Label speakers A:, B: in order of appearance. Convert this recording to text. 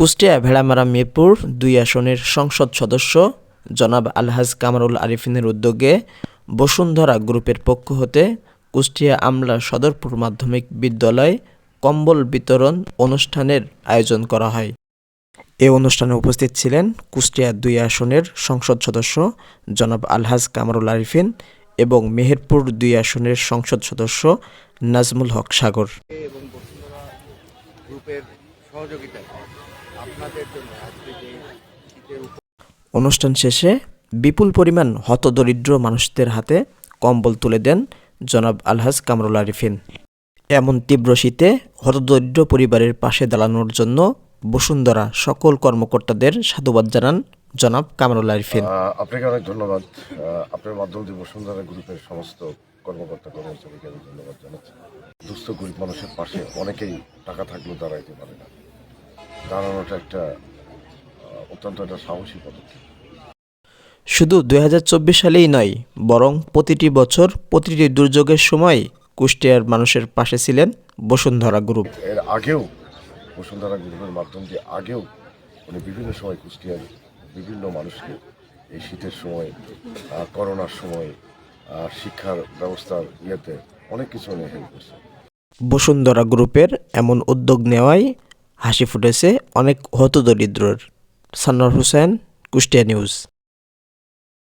A: কুষ্টিয়া ভেড়ামারা মিরপুর দুই আসনের সংসদ সদস্য জনাব আলহাজ কামারুল আরিফিনের উদ্যোগে বসুন্ধরা গ্রুপের পক্ষ হতে কুষ্টিয়া আমলা সদরপুর মাধ্যমিক বিদ্যালয় কম্বল বিতরণ অনুষ্ঠানের আয়োজন করা হয়। এ অনুষ্ঠানে উপস্থিত ছিলেন কুষ্টিয়া দুই আসনের সংসদ সদস্য জনাব আলহাজ কামারুল আরিফিন এবং মেহেরপুর দুই আসনের সংসদ সদস্য নাজমুল হক সাগর। অনুষ্ঠান শেষে বিপুল পরিমাণ হতদরিদ্র মানুষদের হাতে কম্বল তুলে দেন জনাব আলহাজ কামরুল আরিফিন। এমন তীব্র শীতে হতদরিদ্র পরিবারের পাশে দাঁড়ানোর জন্য বসুন্ধরা সকল কর্মকর্তাদের সাধুবাদ জানান জনাব কামরুল আরিফিন।
B: আপনাকে অনেক ধন্যবাদ। আপনার মাধ্যম দিয়ে বসুন্ধরা গ্রুপের সমস্ত কর্মকর্তা কর্মচারীকে আমি ধন্যবাদ জানাচ্ছি। দুস্থ গরিব মানুষের পাশে অনেকেই টাকা থাকলেও দাঁড়াইতে পারে না। দাঁড়ানোটা একটা অত্যন্ত একটা সাহসী পদক্ষেপ।
A: শুধু দুই হাজার চব্বিশ সালেই নয় বরং প্রতিটি বছর প্রতিটি দুর্যোগের সময় কুষ্টিয়ার মানুষের পাশে ছিলেন বসুন্ধরা গ্রুপ।
B: এর আগেও বসুন্ধরা গ্রুপের মাধ্যম দিয়ে আগেও উনি বিভিন্ন সময় কুষ্টিয়ার বিভিন্ন মানুষকে এই শীতের সময় করোনার সময় শিক্ষার ব্যবস্থার ইয়েতে অনেক কিছু নিয়ে হেল্প করছে।
A: বসুন্ধরা গ্রুপের এমন উদ্যোগ নেওয়ায় হাসি ফুটেছে অনেক হতদরিদ্রর। সান্নার হোসেন, কুষ্টিয়া নিউজ।